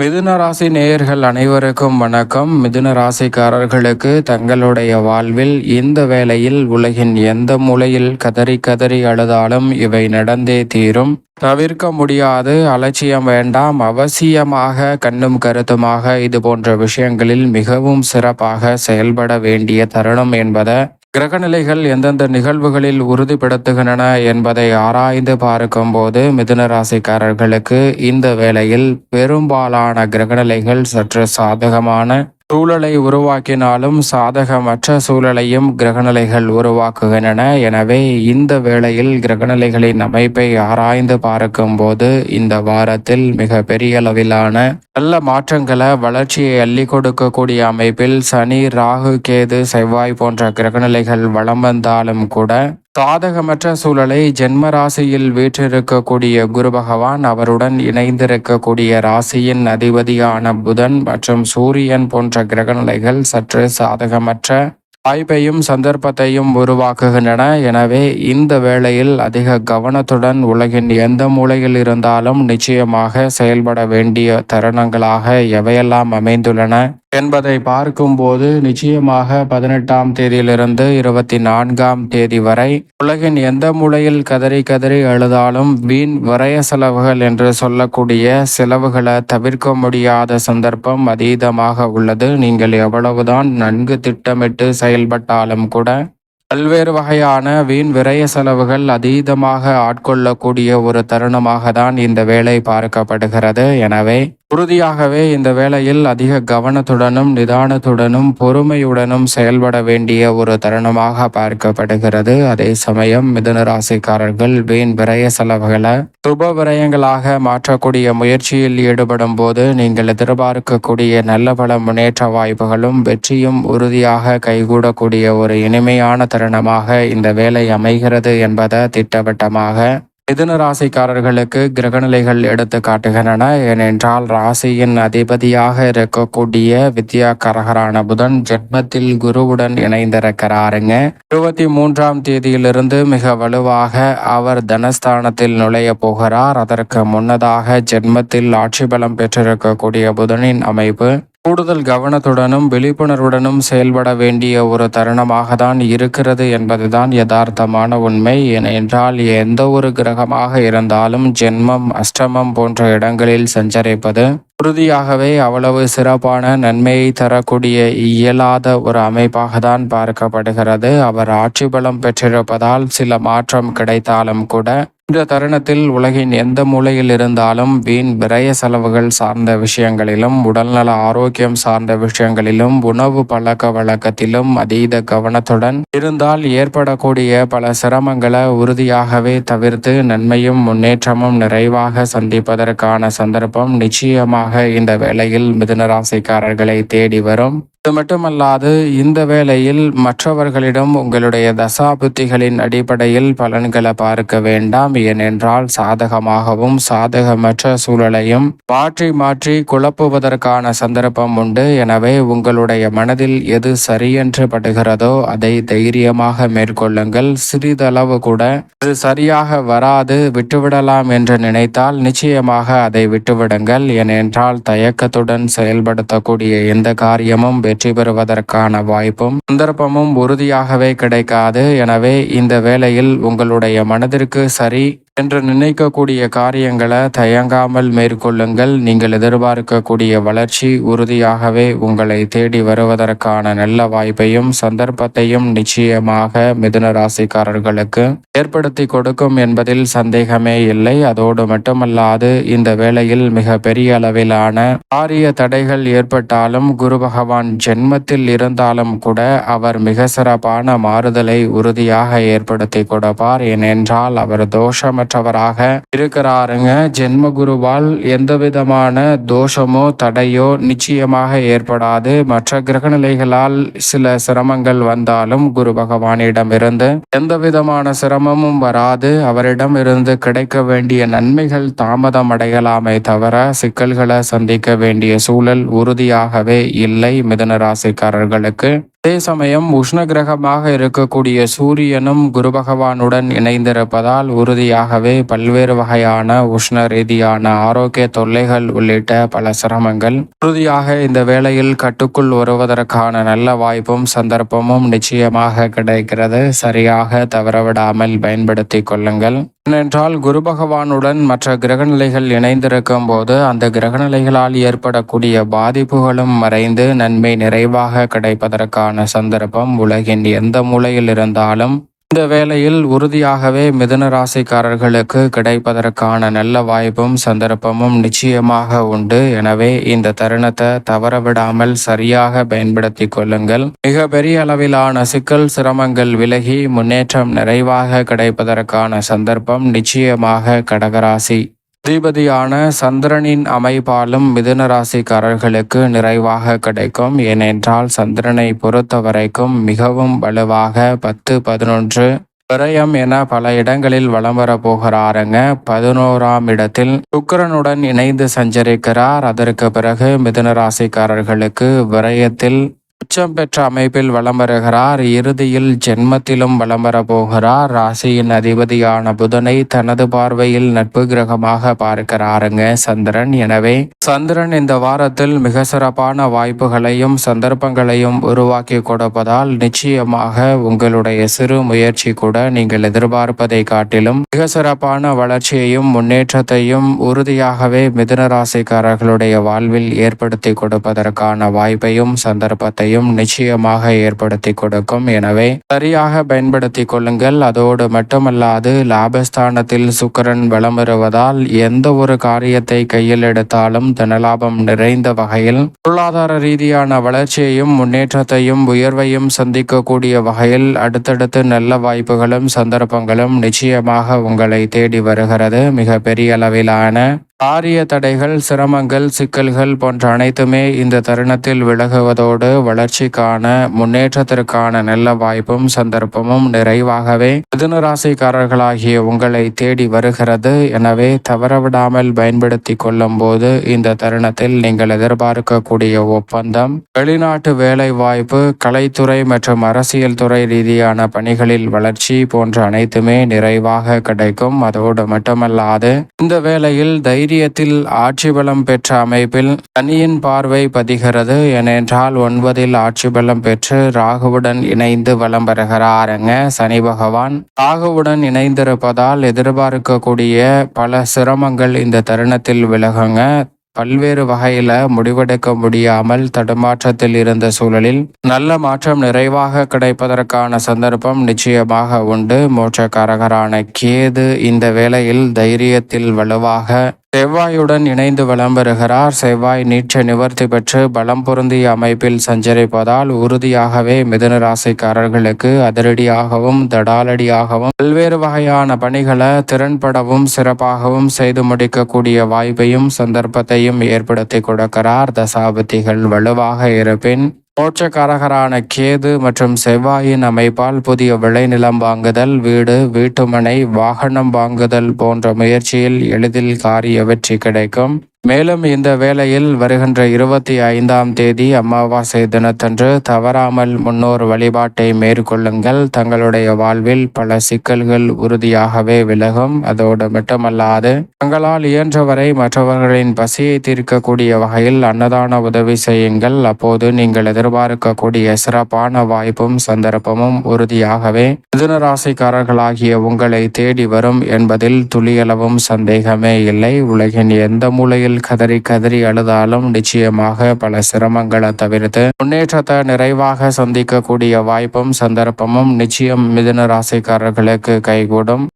மிதுன ராசி நேயர்கள் அனைவருக்கும் வணக்கம். மிதுன ராசிக்காரர்களுக்கு தங்களுடைய வாழ்வில் இந்த வேளையில் உலகின் எந்த மூலையில் கதறி கதறி அழுதாலும் இவை நடந்தே தீரும். தவிர்க்க முடியாது அலட்சியம் வேண்டாம். அவசியமாக கண்ணும் கருத்துமாக இது போன்ற விஷயங்களில் மிகவும் சிறப்பாக செயல்பட வேண்டிய தருணம் என்பதை கிரகநிலைகள் எந்தெந்த நிகழ்வுகளில் உறுதிப்படுத்துகின்றன என்பதை ஆராய்ந்து பார்க்கும்போது மிதுன ராசிக்காரர்களுக்கு இந்த வேளையில் பெரும்பாலான கிரகநிலைகள் சற்று சாதகமான சூழலை உருவாக்கினாலும் சாதகமற்ற சூழலையும் கிரகநிலைகள் உருவாக்குகின்றன. எனவே இந்த வேளையில் கிரகநிலைகளின் அமைப்பை ஆராய்ந்து பார்க்கும்போது இந்த வாரத்தில் மிக பெரிய அளவிலான நல்ல மாற்றங்களை வளர்ச்சியை அள்ளி கொடுக்கக்கூடிய அமைப்பில் சனி ராகு கேது செவ்வாய் போன்ற கிரகநிலைகள் வளம் வந்தாலும் கூட சாதகமற்ற சூழலை ஜென்ம ராசியில் வீற்றிருக்கக்கூடிய குரு பகவான் அவருடன் இணைந்திருக்கக்கூடிய ராசியின் அதிபதியான புதன் மற்றும் சூரியன் போன்ற கிரகநிலைகள் சற்று சாதகமற்ற வாய்ப்பையும் சந்தர்ப்பத்தையும் உருவாக்குகின்றன. எனவே இந்த வேளையில் அதிக கவனத்துடன் உலகின் எந்த மூலையில் இருந்தாலும் நிச்சயமாக செயல்பட வேண்டிய தருணங்களாக எவையெல்லாம் அமைந்துள்ளன? என்பதை பார்க்கும்போது நிச்சயமாக பதினெட்டாம் தேதியிலிருந்து இருபத்தி நான்காம் தேதி வரை உலகின் எந்த மூலையில் கதறி கதறி அழுதாலும் வீண் விரய செலவுகள் என்று சொல்லக்கூடிய செலவுகளை தவிர்க்க முடியாத சந்தர்ப்பம் அதீதமாக உள்ளது. நீங்கள் எவ்வளவுதான் நன்கு திட்டமிட்டு செயல்பட்டாலும் கூட பல்வேறு வகையான வீண் விரய செலவுகள் அதீதமாக ஆட்கொள்ளக்கூடிய ஒரு தருணமாக தான் இந்த வேலை பார்க்கப்படுகிறது. எனவே உறுதியாகவே இந்த வேளையில் அதிக கவனத்துடனும் நிதானத்துடனும் பொறுமையுடனும் செயல்பட வேண்டிய ஒரு தருணமாக பார்க்கப்படுகிறது. அதே சமயம் மிதுனராசிக்காரர்கள் வீண் விரய செலவுகளை சுப விரயங்களாக மாற்றக்கூடிய முயற்சியில் ஈடுபடும் போது நீங்கள் எதிர்பார்க்கக்கூடிய நல்ல பல முன்னேற்ற வாய்ப்புகளும் வெற்றியும் உறுதியாக கைகூடக்கூடிய ஒரு இனிமையான தருணமாக இந்த வேலை அமைகிறது என்பதை திட்டவட்டமாக மிதுன ராசிக்காரர்களுக்கு கிரகநிலைகள் எடுத்து காட்டுகின்றன. ஏனென்றால் ராசியின் அதிபதியாக இருக்கக்கூடிய வித்யா கரகரான புதன் ஜென்மத்தில் குருவுடன் இணைந்திருக்கிறாருங்க. இருபத்தி மூன்றாம் தேதியிலிருந்து மிக வலுவாக அவர் தனஸ்தானத்தில் நுழைய போகிறார். அதற்கு முன்னதாக ஜென்மத்தில் ஆட்சி பலம் பெற்றிருக்கக்கூடிய புதனின் அமைப்பு கூடுதல் கவனத்துடனும் விழிப்புணர்வுடனும் செயல்பட வேண்டிய ஒரு தருணமாக தான் இருக்கிறது என்பதுதான் யதார்த்தமான உண்மை. ஏனென்றால் எந்த ஒரு கிரகமாக இருந்தாலும் ஜென்மம் அஷ்டமம் போன்ற இடங்களில் சஞ்சரிப்பது உறுதியாகவே அவ்வளவு சிறப்பான நன்மையை தரக்கூடிய இயலாத ஒரு அமைப்பாக தான் பார்க்கப்படுகிறது. அவர் ஆட்சி பலம் பெற்றிருப்பதால் சில மாற்றம் கிடைத்தாலும் கூட இந்த தருணத்தில் உலகின் எந்த மூலையில் இருந்தாலும் வீண் விரய செலவுகள் சார்ந்த விஷயங்களிலும் உடல்நல ஆரோக்கியம் சார்ந்த விஷயங்களிலும் உணவு பழக்க வழக்கத்திலும் அதீத கவனத்துடன் இருந்தால் ஏற்படக்கூடிய பல சிரமங்களை உறுதியாகவே தவிர்த்து நன்மையும் முன்னேற்றமும் நிறைவாக சந்திப்பதற்கான சந்தர்ப்பம் நிச்சயமாக இந்த வேளையில் மிதுனராசிக்காரர்களை தேடி வரும். அது மட்டுமல்லாது இந்த வேளையில் மற்றவர்களிடம் உங்களுடைய தசாபுத்திகளின் அடிப்படையில் பலன்களை பார்க்க வேண்டாம். ஏனென்றால் சாதகமாகவும் சாதகமற்ற சூழலையும் மாற்றி மாற்றி குழப்புவதற்கான சந்தர்ப்பம் உண்டு. எனவே உங்களுடைய மனதில் எது சரியென்று படுகிறதோ அதை தைரியமாக மேற்கொள்ளுங்கள். சிறிதளவு கூட அது சரியாக வராது விட்டுவிடலாம் என்று நினைத்தால் நிச்சயமாக அதை விட்டுவிடுங்கள். ஏனென்றால் தயக்கத்துடன் செயல்படுத்தக்கூடிய எந்த காரியமும் வெற்றி பெறுவதற்கான வாய்ப்பும் சந்தர்ப்பமும் உறுதியாகவே கிடைக்காது. எனவே இந்த வேளையில் உங்களுடைய மனதிற்கு சரி என்று நினைக்கக்கூடிய காரியங்களை தயங்காமல் மேற்கொள்ளுங்கள். நீங்கள் எதிர்பார்க்கக்கூடிய வளர்ச்சி உறுதியாகவே உங்களை தேடி வருவதற்கான நல்ல வாய்ப்பையும் சந்தர்ப்பத்தையும் நிச்சயமாக மிதுன ராசிக்காரர்களுக்கு ஏற்படுத்தி கொடுக்கும் என்பதில் சந்தேகமே இல்லை. அதோடு மட்டுமல்லாது இந்த வேளையில் மிக பெரிய அளவிலான காரிய தடைகள் ஏற்பட்டாலும் குரு பகவான் ஜென்மத்தில் இருந்தாலும் கூட அவர் மிக சிறப்பான மாறுதலை உறுதியாக ஏற்படுத்தி கொடுப்பார். ஏனென்றால் அவர் தோஷம் பெற்றவராக இருக்கிறாருங்க. ஜென்ம குருவால் எந்த விதமான தோஷமோ தடையோ நிச்சயமாக ஏற்படாது. மற்ற கிரகநிலைகளால் சில சிரமங்கள் வந்தாலும் குரு பகவானிடமிருந்து எந்த விதமான சிரமமும் வராது. அவரிடம் இருந்து கிடைக்க வேண்டிய நன்மைகள் தாமதம் அடையலாமே தவிர சிக்கல்களை சந்திக்க வேண்டிய சூழல் உறுதியாகவே இல்லை மிதன ராசிக்காரர்களுக்கு. அதே சமயம் உஷ்ண கிரகமாக இருக்கக்கூடிய சூரியனும் குரு பகவானுடன் இணைந்திருப்பதால் உறுதியாகவே பல்வேறு வகையான உஷ்ண ரீதியான ஆரோக்கிய தொல்லைகள் உள்ளிட்ட பல சிரமங்கள். உறுதியாக இந்த வேளையில் கட்டுக்குள் வருவதற்கான நல்ல வாய்ப்பும் சந்தர்ப்பமும் நிச்சயமாக கிடைக்கிறது. சரியாக தவறவிடாமல் பயன்படுத்தி கொள்ளுங்கள். ஏனென்றால் குரு பகவானுடன் மற்ற கிரகநிலைகள் இணைந்திருக்கும் போது அந்த கிரகநிலைகளால் ஏற்படக்கூடிய பாதிப்புகளும் மறைந்து நன்மை நிறைவாக கிடைப்பதற்கான சந்தர்ப்பம் உலகின் எந்த மூலையில் இருந்தாலும் இந்த வேளையில் உறுதியாகவே மிதுன ராசிக்காரர்களுக்கு கிடைப்பதற்கான நல்ல வாய்ப்பும் சந்தர்ப்பமும் நிச்சயமாக உண்டு. எனவே இந்த தருணத்தை தவறவிடாமல் சரியாக பயன்படுத்தி கொள்ளுங்கள். மிக பெரிய அளவிலான சிக்கல் சிரமங்கள் விலகி முன்னேற்றம் நிறைவாக கிடைப்பதற்கான சந்தர்ப்பம் நிச்சயமாக கடகராசி. அதிபதியான சந்திரனின் அமைப்பாலும் மிதுன ராசிக்காரர்களுக்கு நிறைவாக கிடைக்கும். ஏனென்றால் சந்திரனை பொறுத்த வரைக்கும் மிகவும் வலுவாக பத்து பதினொன்று விரயம் என பல இடங்களில் வலம் வரப்போகிறாருங்க பதினோராம் இடத்தில் சுக்கரனுடன் இணைந்து சஞ்சரிக்கிறார். அதற்கு பிறகு மிதுன ராசிக்காரர்களுக்கு விரயத்தில் உச்சம் பெற்ற அமைப்பில் வலம் வருகிறார். இறுதியில் ஜென்மத்திலும் வலம் வரப்போகிறார். ராசியின் அதிபதியான புதனை தனது பார்வையில் நட்பு கிரகமாக பார்க்கிறாருங்க சந்திரன். எனவே சந்திரன் இந்த வாரத்தில் மிக சிறப்பான வாய்ப்புகளையும் சந்தர்ப்பங்களையும் உருவாக்கி கொடுப்பதால் நிச்சயமாக உங்களுடைய சிறு முயற்சி கூட நீங்கள் எதிர்பார்ப்பதை காட்டிலும் மிக சிறப்பான வளர்ச்சியையும் முன்னேற்றத்தையும் உறுதியாகவே மிதுன ராசிக்காரர்களுடைய வாழ்வில் ஏற்படுத்தி கொடுப்பதற்கான வாய்ப்பையும் சந்தர்ப்பத்தையும் வாய்ப்பையும் நிச்சயமாக ஏற்படுத்தி கொடுக்கும். எனவே சரியாக பயன்படுத்தி கொள்ளுங்கள். அதோடு மட்டுமல்லாது லாபஸ்தானத்தில் சுக்கரன் வலம் வருவதால் எந்த ஒரு காரியத்தை கையில் எடுத்தாலும் தனலாபம் நிறைந்த வகையில் பொருளாதார ரீதியான வளர்ச்சியையும் முன்னேற்றத்தையும் உயர்வையும் சந்திக்கக்கூடிய வகையில் அடுத்தடுத்து நல்ல வாய்ப்புகளும் சந்தர்ப்பங்களும் நிச்சயமாக உங்களை தேடி வருகிறது. மிக பெரிய அளவிலான காரிய தடைகள் சிரமங்கள் சிக்கல்கள் போன்ற அனைத்துமே இந்த தருணத்தில் விலகுவதோடு வளர்ச்சிக்கான முன்னேற்றத்திற்கான நல்ல வாய்ப்பும் சந்தர்ப்பமும் நிறைவாகவே மிதுனராசிக்காரர்களாகிய உங்களை தேடி வருகிறது. எனவே தவறவிடாமல் பயன்படுத்தி கொள்ளும் போது இந்த தருணத்தில் நீங்கள் எதிர்பார்க்கக்கூடிய ஒப்பந்தம் வெளிநாட்டு வேலை வாய்ப்பு கலைத்துறை மற்றும் அரசியல் துறை ரீதியான பணிகளில் வளர்ச்சி போன்ற அனைத்துமே நிறைவாக கிடைக்கும். அதோடு மட்டுமல்லாது இந்த வேளையில் தை தைரியத்தில் ஆட்சி பலம் பெற்ற அமைப்பில் சனியின் பார்வை பதிகிறது. ஏனென்றால் ஒன்பதில் ஆட்சி பலம் பெற்று ராகுவுடன் இணைந்து வலம் பெறுகிறாருங்க சனி பகவான். ராகுவுடன் இணைந்திருப்பதால் எதிர்பார்க்கக்கூடிய பல சிரமங்கள் இந்த தருணத்தில் விலகுங்க. பல்வேறு வகையில முடிவெடுக்க முடியாமல் தடுமாற்றத்தில் இருந்த சூழலில் நல்ல மாற்றம் நிறைவாக கிடைப்பதற்கான சந்தர்ப்பம் நிச்சயமாக உண்டு. மோட்சக்காரகரான கேது இந்த வேளையில் தைரியத்தில் வலுவாக செவ்வாயுடன் இணைந்து வலம் பெறுகிறார் செவ்வாய் நீட்ச நிவர்த்தி பெற்று பலம் பொருந்திய அமைப்பில் சஞ்சரிப்பதால் உறுதியாகவே மிதுன ராசிக்காரர்களுக்கு அதிரடியாகவும் தடாலடியாகவும் பல்வேறு வகையான பணிகளை திறன்படவும் சிறப்பாகவும் செய்து முடிக்கக்கூடிய வாய்ப்பையும் சந்தர்ப்பத்தையும் ஏற்படுத்தி கொடுக்கிறார். தசாபதிகள் வலுவாக இருப்பின் மோட்சக்காரகரான கேது மற்றும் செவ்வாயின் அமைப்பால் புதிய விளைநிலம் வாங்குதல் வீடு வீட்டுமனை வாகனம் வாங்குதல் போன்ற முயற்சியில் எளிதில் காரிய வெற்றி கிடைக்கும். மேலும் இந்த வேளையில் வருகின்ற இருபத்தி ஐந்தாம் தேதி அமாவாசை தினத்தன்று தவறாமல் முன்னோர் வழிபாட்டை மேற்கொள்ளுங்கள். தங்களுடைய வாழ்வில் பல சிக்கல்கள் உறுதியாகவே விலகும். அதோடு மட்டுமல்லாது தங்களால் இயன்றவரை மற்றவர்களின் பசியை தீர்க்கக்கூடிய வகையில் அன்னதான உதவி செய்யுங்கள். அப்போது நீங்கள் எதிர்பார்க்கக்கூடிய சிறப்பான வாய்ப்பும் சந்தர்ப்பமும் உறுதியாகவே மிதுன ராசிக்காரர்களாகிய உங்களை தேடி வரும் என்பதில் துளியளவும் சந்தேகமே இல்லை. உலகின் எந்த மூலையில் கதறி கதறி அழுதாலும் நிச்சயமாக பல சிரமங்களை தவிர்த்து முன்னேற்றத்தை நிறைவாக சந்திக்கக்கூடிய வாய்ப்பும் சந்தர்ப்பமும் நிச்சயம் மிதுன ராசிக்காரர்களுக்கு கைகூடும்.